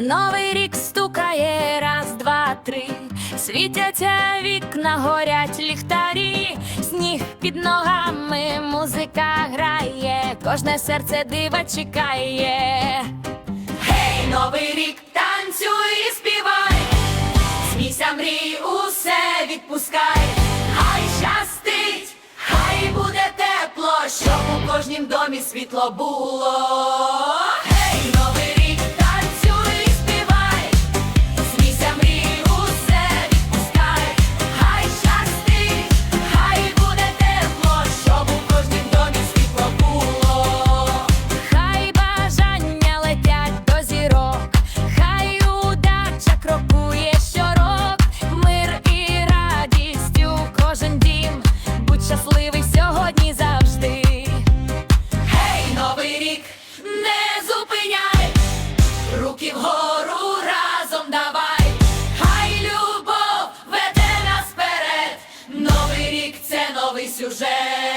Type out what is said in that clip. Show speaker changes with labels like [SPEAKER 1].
[SPEAKER 1] Новий рік стукає раз, два, три. Світяться вікна, горять ліхтарі, сніг під ногами, музика грає, кожне серце дива чекає. Гей, новий рік, танцюй і співай, смійся, мрій, усе відпускай, хай щастить, хай буде тепло, щоб у кожнім домі світло було. falem seus gestos.